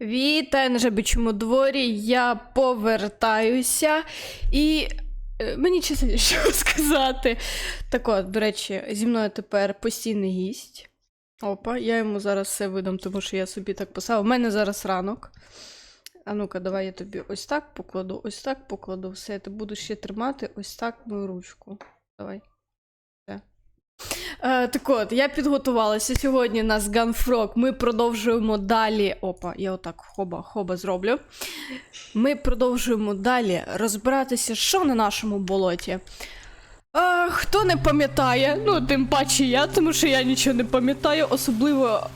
Вітаю на жабічому дворі. Я повертаюся і. е, Мені чесно що сказати. Так от, до речі, зі мною тепер постійний гість. Опа, я йому зараз все видам, тому що я собі так писав. У мене зараз ранок. А ну-ка, давай я тобі ось так покладу, ось так покладу. Все, ти будеш ще тримати ось так мою ручку. Давай. Е, так от, я підготувалася сьогодні на Gunfrog. Ми продовжуємо далі. Опа, я отак хоба, хоба зроблю. Ми продовжуємо далі розбиратися, що на нашому болоті. А, хто не пам'ятає, ну тим паче я, тому що я нічого не пам'ятаю, особливо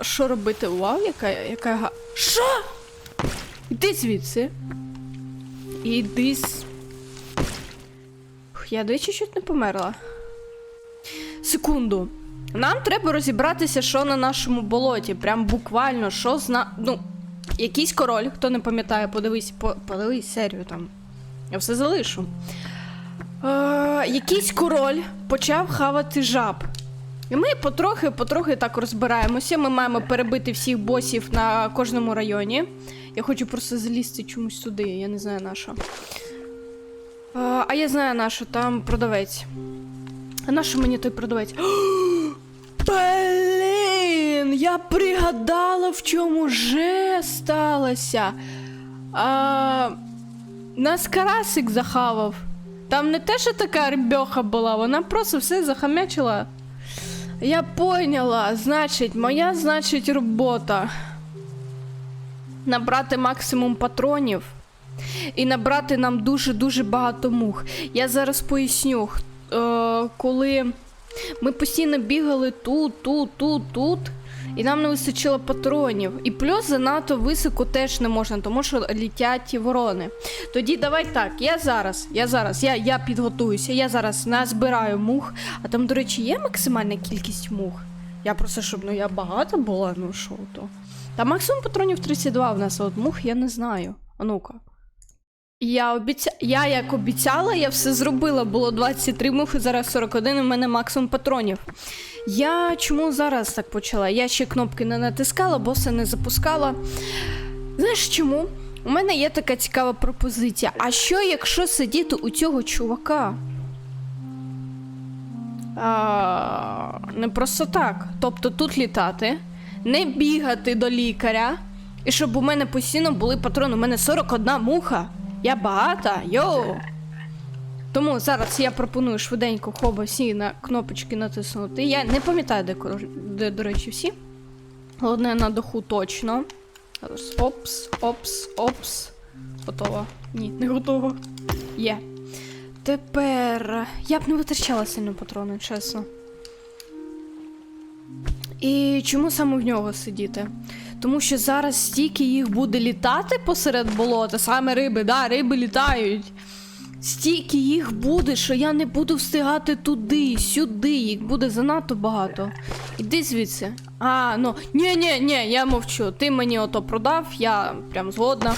що робити. Вау, яка, яка га. Що? Іди звідси. Іди з. Я, до речі, чуть не померла. Секунду. Нам треба розібратися, що на нашому болоті. Прям буквально, що зна. Ну, якийсь король, хто не пам'ятає, подивись, по... подивись серію там. Я все залишу. Е, якийсь король почав хавати жаб. І ми потрохи-потрохи так розбираємося. Ми маємо перебити всіх босів на кожному районі. Я хочу просто залізти чомусь туди, я не знаю на що. Е, а я знаю на що, там продавець. А на що мені той продавець? Блін, я пригадала, в чому же сталося. А, нас карасик захавав. Там не те, що така рибьоха була, вона просто все захамячила. Я поняла, значить, моя значить робота. Набрати максимум патронів і набрати нам дуже-дуже багато мух. Я зараз поясню, коли ми постійно бігали тут, тут, тут, тут, і нам не вистачило патронів. І плюс занадто високо теж не можна, тому що літять ворони. Тоді давай так, я зараз, я зараз, я, я підготуюся, я зараз назбираю мух. А там, до речі, є максимальна кількість мух. Я просто, щоб ну я багато була, ну що то. Та максимум патронів 32 в нас, а от мух я не знаю. А ну-ка. Я обіця... я як обіцяла, я все зробила. Було 23 мухи, зараз 41, і в мене максимум патронів. Я чому зараз так почала? Я ще кнопки не натискала, боса не запускала. Знаєш чому? У мене є така цікава пропозиція. А що, якщо сидіти у цього чувака? А, не просто так. Тобто тут літати, не бігати до лікаря, і щоб у мене постійно були патрони. У мене 41 муха. Я багата, йоу. Тому зараз я пропоную швиденько хоба всі на кнопочки натиснути. Я не пам'ятаю, де, де, до речі, всі. Головне на даху точно. Зараз опс, опс, опс. Готово. Ні, не готово. Є. Тепер я б не витрачала сильно патрони, чесно. І чому саме в нього сидіти? Тому що зараз стільки їх буде літати посеред болота, саме риби, да, риби літають. Стільки їх буде, що я не буду встигати туди, сюди, їх буде занадто багато. Іди звідси. А, ну, ні, ні, ні, я мовчу. Ти мені ото продав, я прям згодна.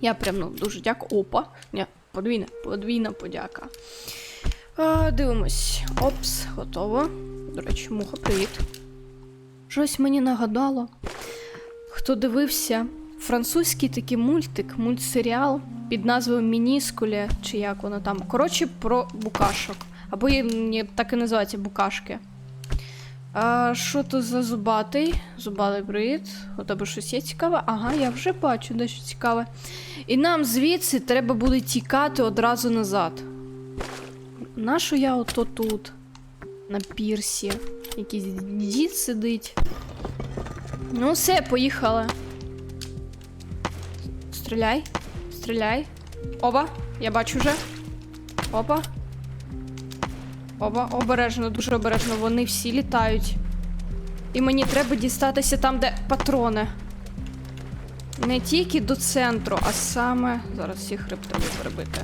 Я прям ну дуже дякую. Опа. Ні, подвійна, подвійна подяка. А, дивимось. Опс, готово. До речі, муха, привіт. Щось мені нагадало. Хто дивився французький такий мультик, мультсеріал під назвою Мініскулі, чи як воно там. Коротше, про букашок. Або ні, так і називається букашки. А, що то за зубатий? Зубатий привіт. У тебе щось є цікаве? Ага, я вже бачу дещо цікаве. І нам звідси треба буде тікати одразу назад. Нащо я ото тут? На пірсі. Якийсь дід сидить. Ну, все, поїхали. Стріляй. Стріляй. Оба, я бачу вже. Опа. Оба, обережно, дуже обережно. Вони всі літають. І мені треба дістатися там, де патрони. Не тільки до центру, а саме. Зараз всіх риб треба перебити.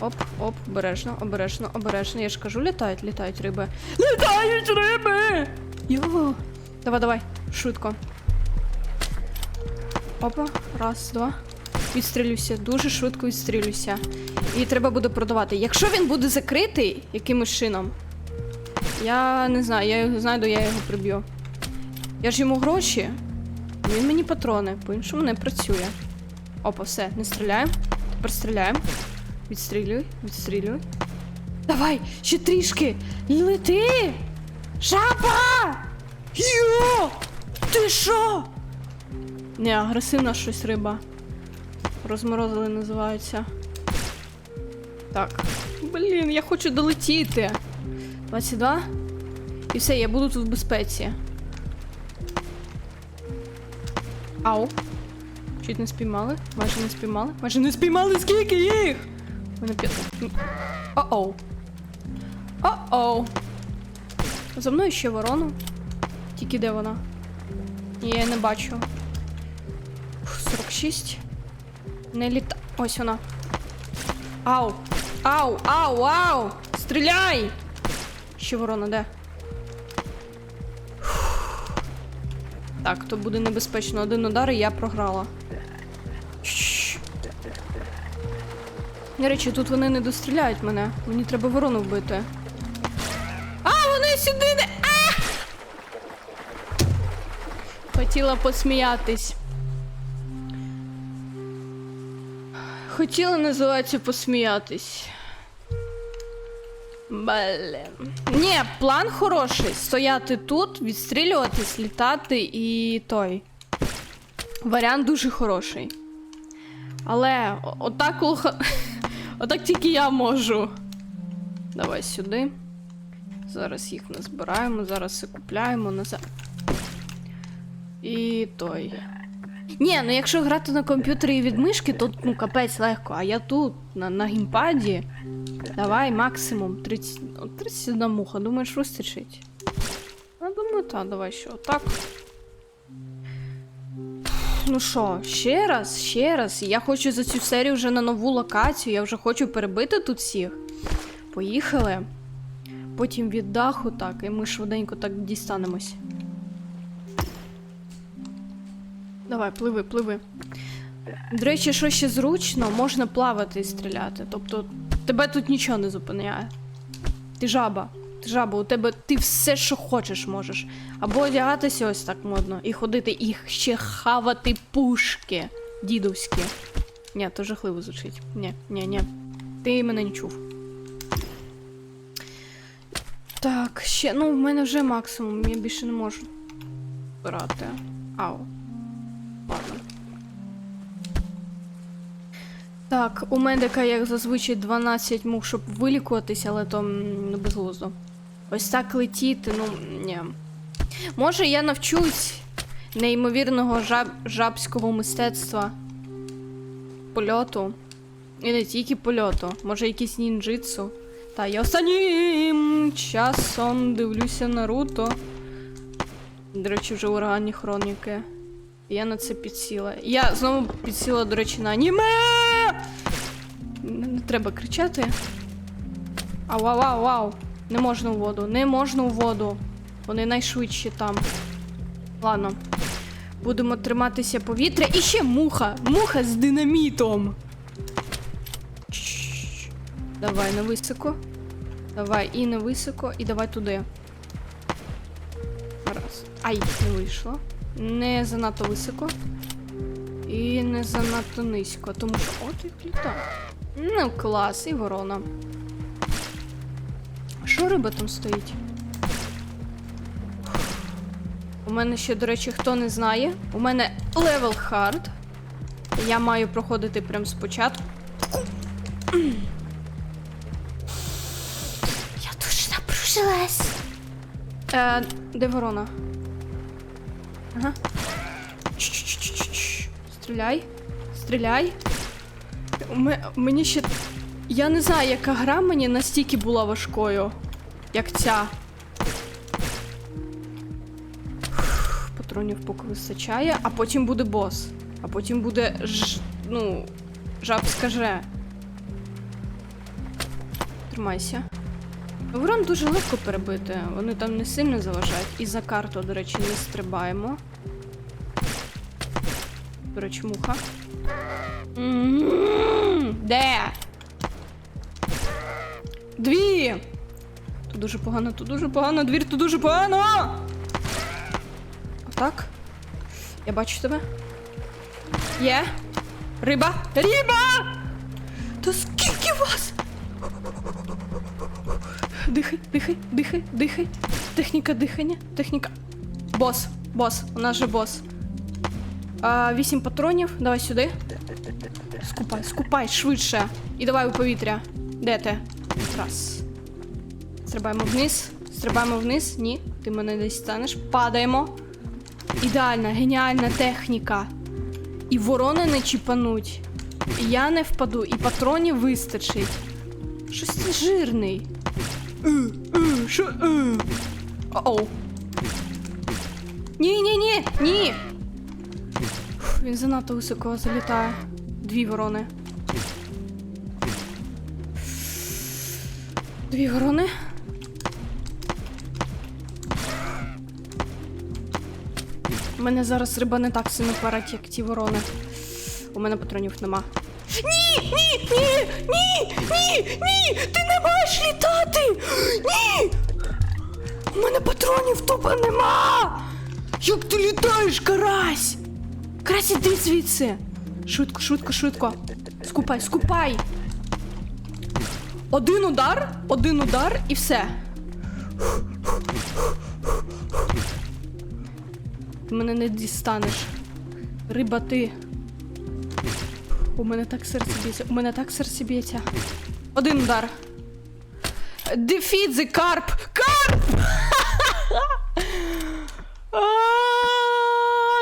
Оп, оп, обережно, обережно, обережно. Я ж кажу, літають, літають риби. Літають риби! Йо. Давай, давай, швидко. Опа, раз, два. Відстрілюся, дуже швидко відстрілюся. І треба буде продавати. Якщо він буде закритий якимось чином, я не знаю, я його знайду, я його приб'ю. Я ж йому гроші. Він мені патрони, по-іншому не працює. Опа, все, не стріляємо. Тепер стріляємо. Відстрілюй, відстрілюй. Давай, ще трішки. Лети! Жаба! Йо! Ти що? Не, агресивна щось риба. Розморозили називається. Так. Блін, я хочу долетіти. 22. І все, я буду тут в безпеці. Ау. Чуть не спіймали? Майже не спіймали? Майже не спіймали, скільки їх? Мене п'ят... О-оу. О-оу. За мною ще ворона. Тільки де вона? Я не бачу. 46. Не літа. Ось вона. Ау! Ау! Ау! Ау! Стріляй! Ще ворона, де? Так, то буде небезпечно. Один удар і я програла. До речі, тут вони не достріляють мене. Мені треба ворону вбити. А, вони сюди не. А! Хотіла посміятись. Хотіла, називається, посміятись. Блін. Ні, план хороший. Стояти тут, відстрілюватись, літати і той. Варіант дуже хороший. Але отак лоха. Отак тільки я можу. Давай сюди. Зараз їх назбираємо, зараз все купляємо назад. І той. Ні, ну якщо грати на комп'ютері і від мишки, то ну капець легко. А я тут, на, на геймпаді. Давай максимум 30. ну, 31 муха, думаєш, вистачить? Я думаю, так, давай що, так. Ну що, ще раз, ще раз. Я хочу за цю серію вже на нову локацію. Я вже хочу перебити тут всіх. Поїхали. Потім від даху, так, і ми швиденько так дістанемось. Давай, пливи, пливи. До речі, що ще зручно, можна плавати і стріляти. Тобто, тебе тут нічого не зупиняє. Ти жаба. Ти жаба, у тебе ти все, що хочеш, можеш. Або одягатися ось так модно і ходити, і ще хавати пушки дідовські. Ні, то жахливо звучить. Ні, ні, ні. Ти мене не чув. Так, ще, ну, в мене вже максимум, я більше не можу брати. Ау. Так, у медика, як зазвичай, 12 мух, щоб вилікуватись, але то не безглуздо. Ось так летіти, ну ні. Може, я навчусь неймовірного жаб... жабського мистецтва польоту. І не тільки польоту, може якийсь нінджитсу. Та я останнім часом дивлюся Наруто. До речі, вже ураганні хроніки. Я на це підсіла. Я знову підсіла, до речі, на аніме! Не, треба кричати. Ау, ау, ау, ау. Не можна у воду, не можна у воду. Вони найшвидші там. Ладно. Будемо триматися повітря. І ще муха! Муха з динамітом. Давай на високо. Давай і на високо, і давай туди. Раз. Ай, не вийшло. Не занадто високо. І не занадто низько, тому що. От і літак. Ну, клас, і ворона. Що риба там стоїть? У мене ще, до речі, хто не знає, у мене левел хард. Я маю проходити прямо спочатку. Я дуже напружилась. Е, де ворона? Ага. Стріляй. Стріляй. У Мені ще. Я не знаю, яка гра мені настільки була важкою, як ця. Патронів поки вистачає, а потім буде бос. А потім буде ж. ну. жабська жре. Тримайся. Ворон дуже легко перебити, вони там не сильно заважають. І за карту, до речі, не стрибаємо. До речі, муха. Де? Дві! Тут дуже погано, тут дуже погано, двір тут дуже погано! Отак. Я бачу тебе. Є. Риба. Риба! Та скільки вас? Дихай, дихай, дихай, дихай. Техніка дихання, техніка. Бос, бос, у нас же бос. А, вісім патронів, давай сюди. Скупай, скупай швидше. І давай у повітря. Де ти? Раз. Стрибаємо вниз. Стрибаємо вниз. Ні, ти мене десь станеш. Падаємо. Ідеальна, геніальна техніка. І ворони не чіпануть. Я не впаду, і патронів вистачить. Щось ти жирний. Е, е, Що? е? Ні, ні, ні, ні. Він занадто високо залітає. Дві ворони. Дві ворони. У мене зараз риба не так сильно парать, як ті ворони. У мене патронів нема. Ні, ні, ні, ні, ні, ні! Ти не маєш літати! Ні! У мене патронів тупо нема! Як ти літаєш, карась? Карась, іди звідси! Швидко, швидко, швидко. Скупай, скупай! Один удар, один удар і все. Ти мене не дістанеш. Риба ти. У мене так серце б'ється. У мене так серце б'ється. Один удар. Defeat the carp! Карп! А,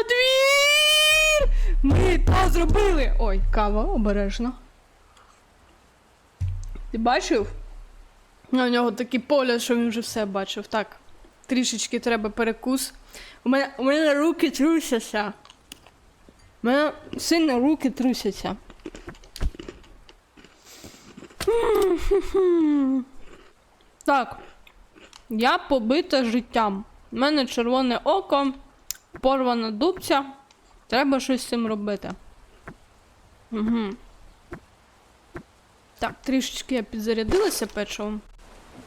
Двір! Ми то зробили! Ой, кава, обережно. Ти бачив? У нього такий погляд, що він вже все бачив. Так. Трішечки треба перекус. У мене, у мене руки трусяться. У мене сильно руки трусяться. Так. Я побита життям. У мене червоне око, порвана дубця. Треба щось з цим робити. Угу. Так, трішечки я підзарядилася печивом.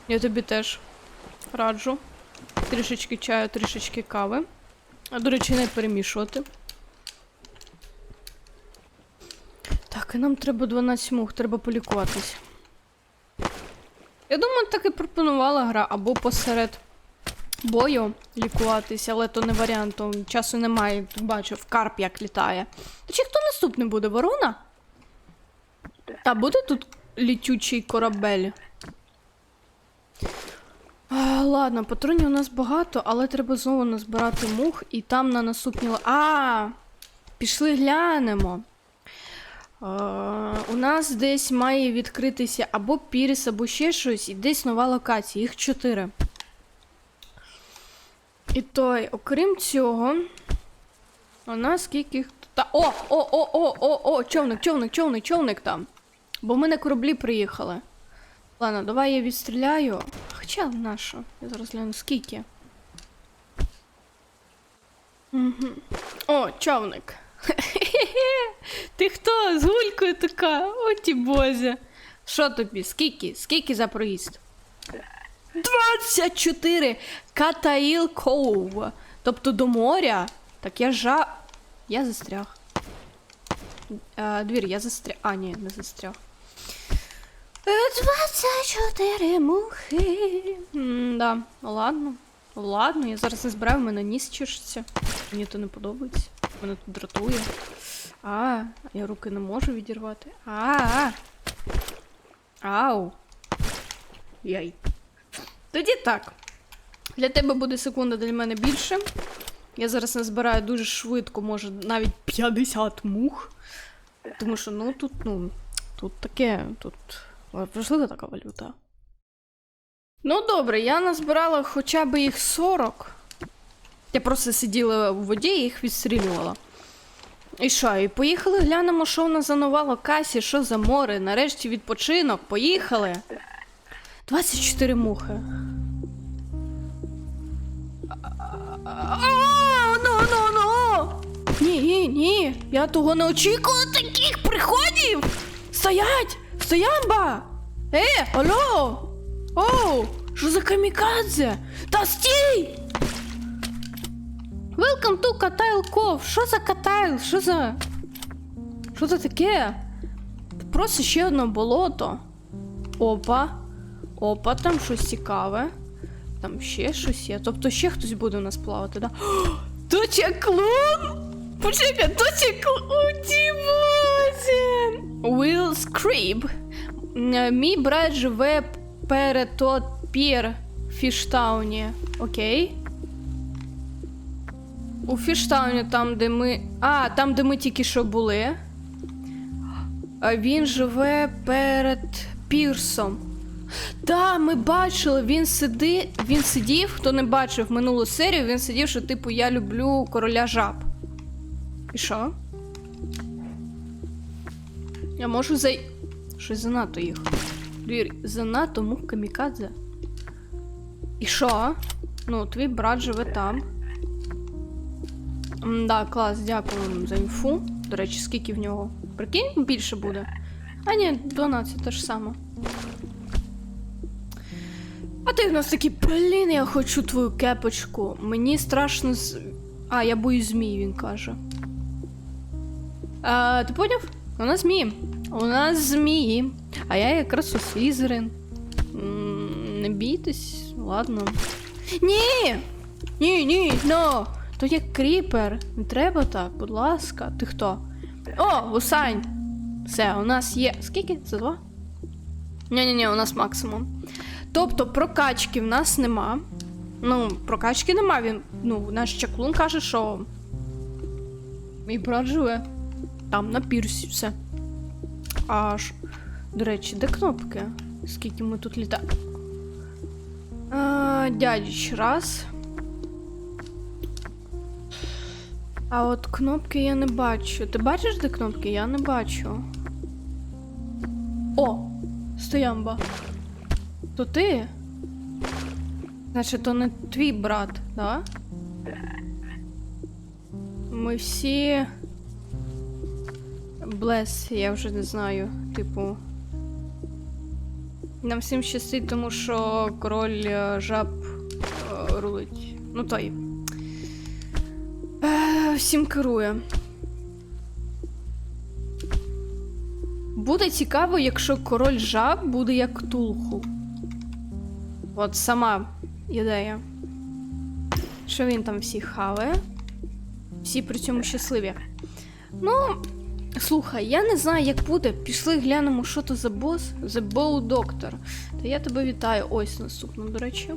Я тобі теж раджу. Трішечки чаю, трішечки кави. А, до речі, не перемішувати. Так, і нам треба 12 мух, треба полікуватись. Я думаю, так і пропонувала гра або посеред бою лікуватись, але то не варіант, часу немає, тут бачив, карп як літає. То Чи хто наступний буде? Ворона? Та буде тут літючий корабель? А, ладно, патронів у нас багато, але треба знову назбирати мух і там на наступні. А! Пішли глянемо. А, у нас десь має відкритися або піріс, або ще щось, і десь нова локація. Їх чотири. І той, окрім цього, у нас скільки. Та. О! О, о, о, о, о! Човник, човник, човник, човник там. Бо в мене кораблі приїхали. Ладно, давай я відстріляю. Хоча на що? Я зараз гляну скільки. Угу. О, човник. Ти хто? З гулькою така? О, ті бозі. Що тобі? Скільки? Скільки за проїзд? 24 Катаїл Коув. Тобто до моря. Так я жа. Я застряг. А, двір, я застряг. А, ні, не застряг. Е, 24 мухи. М-да, ладно. Ладно, я зараз не збираю, в мене ніс чешеться. Мені то не подобається. Мене тут дратує. А, я руки не можу відірвати. А. Ау. Яй. Тоді так. Для тебе буде секунда, для мене більше. Я зараз назбираю дуже швидко, може навіть 50 мух. Тому що, ну, тут, ну, тут таке, тут важлива така валюта. Ну, добре, я назбирала хоча б їх 40. Я просто сиділа в воді і їх відстрілювала. І що, і поїхали глянемо, що в нас за нова локація, що за море. Нарешті відпочинок. Поїхали. 24 мухи. Ну, ну, ну! Ні, ні, ні. Я того не очікувала таких приходів. Стоять! Стоянба! Е, алло! Оу! Що за камікадзе? Та стій! Welcome to Катайл Ков. Що за Катайл? Що за. Що це таке? Просто ще одне болото. Опа. Опа, там щось цікаве. Там ще щось є. Тобто ще хтось буде у нас плавати, да? О, То чеклун! Почекай, чеклун! Боже! Will Screeb. Е, Мій брат живе перед пір в Фіштауні. Окей. У Фіштауні, там, де ми. А, там, де ми тільки що були. Він живе перед пірсом. Да, ми бачили, він сиди... він сидів, хто не бачив минулу серію, він сидів, що типу я люблю короля жаб. І що? Я можу зай. Щось занадто їх. Двір, занадто мух камікадзе. І що? Ну, твій брат живе там. М, Да, клас, дякую за інфу. До речі, скільки в нього? Прикинь, більше буде. А ні, 12 те ж саме. А ти в нас такий, блін, я хочу твою кепочку. Мені страшно з. А, я боюсь змій, він каже. А, ти поняв? У нас змії. У нас змії. А я якраз у Слізерин. Не бійтесь, ладно. Ні! Ні, ні, но! То є кріпер. Не треба так, будь ласка. Ти хто? О, Усань! Все, у нас є. Скільки? Це два? Ні-ні-ні, у нас максимум. Тобто прокачки в нас нема. Ну, прокачки нема. Він. Ну, наш чаклун каже, що. Мій брат живе. Там на пірсі все. Аж. До речі, де кнопки? Скільки ми тут літаємо? Дядіч, раз. А от кнопки я не бачу. Ти бачиш, де кнопки? Я не бачу. О! Стоямба. То ти? Значить, то не твій брат, да? Ми всі. Блес, я вже не знаю. Типу. Нам всім щастить, тому що король е, жаб е, рулить. Ну той. Е, всім керує. Буде цікаво, якщо король жаб буде як Тулху. От сама ідея. Що він там всіх хаває. Всі при цьому щасливі. Ну, слухай, я не знаю, як буде. Пішли глянемо, що то за бос. The Bow Doctor. Та я тебе вітаю. Ось наступно, до речі.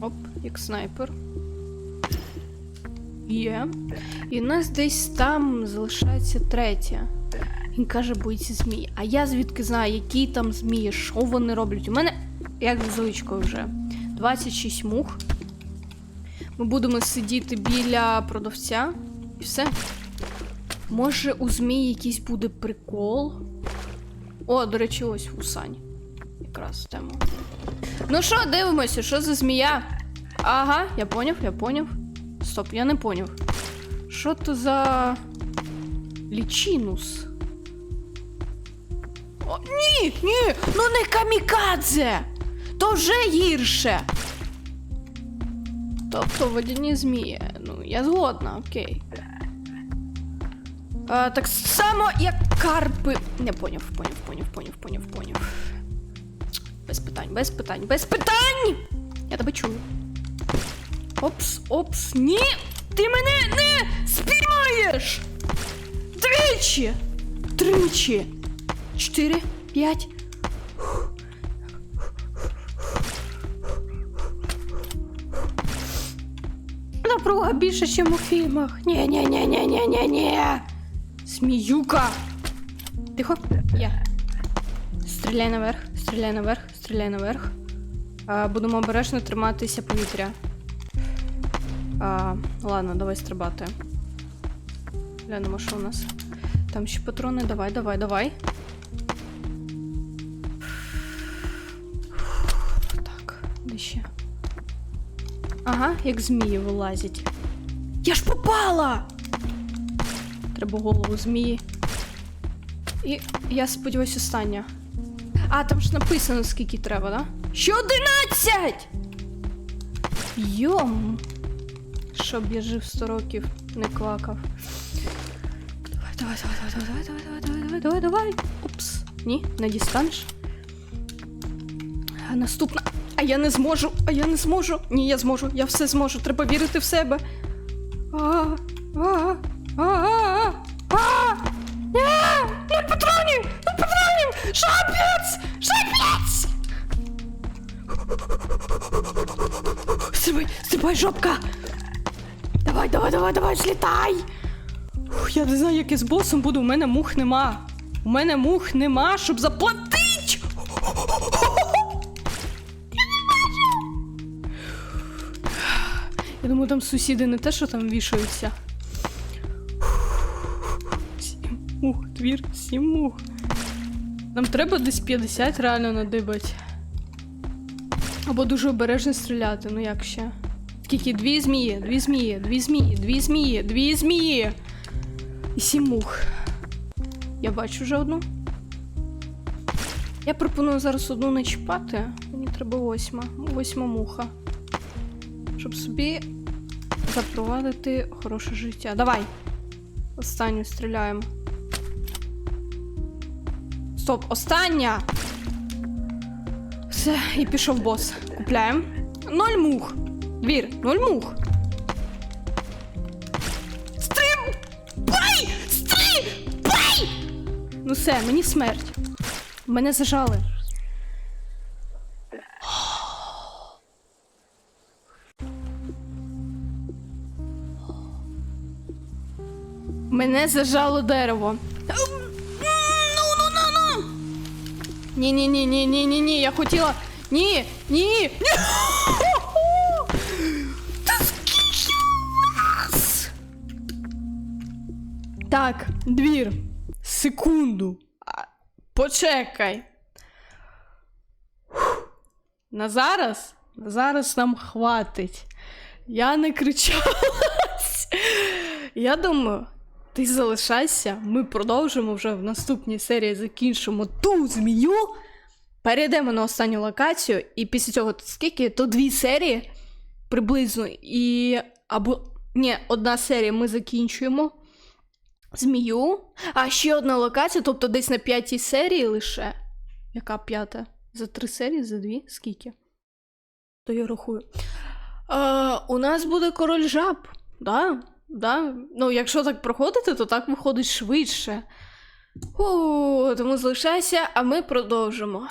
Оп, як снайпер. Є. І у нас десь там залишається третя. Він каже, боїться змії. А я звідки знаю, які там змії, що вони роблять. У мене, як звичкою вже, 26 мух. Ми будемо сидіти біля продавця. І все. Може, у змії якийсь буде прикол. О, до речі, ось Усань. Якраз тему. Ну що, дивимося, що за змія? Ага, я поняв, я поняв. Стоп, я не поняв. Що то за. Лічінус? О, ні, ні! Ну не камікадзе! То вже гірше. Тобто водяні змії. Ну, я згодна, окей. А, так само, як карпи. Не поняв, поняв, поняв, поняв, поняв, поняв. Без питань, без питань, без питань! Я тебе чую. Опс, опс, ні! Ти мене не спіймаєш! Тричі! Тричі! Чотири, п'ять. Напруга більше, ніж у фільмах. ні ні ні ні ні ні ні Сміюка! Тихо, я. Стріляй наверх, стріляй наверх, стріляй наверх. А, будемо обережно триматися повітря. А, ладно, давай стрибати. Глянемо, що у нас. Там ще патрони, давай, давай, давай. Ага, як змії вилазять. Я ж попала! Треба голову змії. І я сподіваюся, остання. А, там ж написано, скільки треба, да? Ще одинадцять! Йом! щоб я жив 100 років, не квакав. Давай, давай, давай, давай, давай, давай, давай, давай, давай, давай. Упс. Ні, не дістанеш. Наступна. А я не зможу, а я не зможу. Ні, я зможу, я все зможу. Треба вірити в себе. Нуль патронів! Нуль патронів! Шапець! Шапець! Стрибай, стрибай, жопка! Давай, давай, давай, давай, злітай! Я не знаю, як я з босом буду, у мене мух нема. У мене мух нема, щоб заплатить! Думаю, там сусіди не те, що там вішаються. Сім мух, твір, сім мух. Нам треба десь 50 реально надибать. Або дуже обережно стріляти, ну як ще? Скільки? Дві змії, дві змії, дві змії, дві змії, дві змії. І сім мух. Я бачу вже одну. Я пропоную зараз одну не чіпати. Мені треба восьма. Восьма муха. Щоб собі запровадити хороше життя. Давай. Останню стріляємо. Стоп, остання! Все, і пішов бос. Купляємо. Ноль мух. Двір, ноль мух. Стрибай! Стрибай! Ну все, мені смерть. Мене зажали. Мене зажало дерево. Ну, ну, ну, ну. Ні, ні, ні, ні, я хотіла. Ні, ні, ні. Так, двір. Секунду. Почекай. На зараз? На зараз нам хватить. Я не кричалась. Я думаю, ти залишайся, ми продовжимо вже в наступній серії закінчимо ту змію. Перейдемо на останню локацію, і після цього скільки? То дві серії приблизно. І або ні, одна серія ми закінчуємо. Змію. А ще одна локація, тобто десь на п'ятій серії лише. Яка п'ята? За три серії, за дві? Скільки? То я рахую. Е, у нас буде король жаб. Да? Да? Ну, якщо так проходити, то так виходить швидше. О, тому залишайся, а ми продовжимо.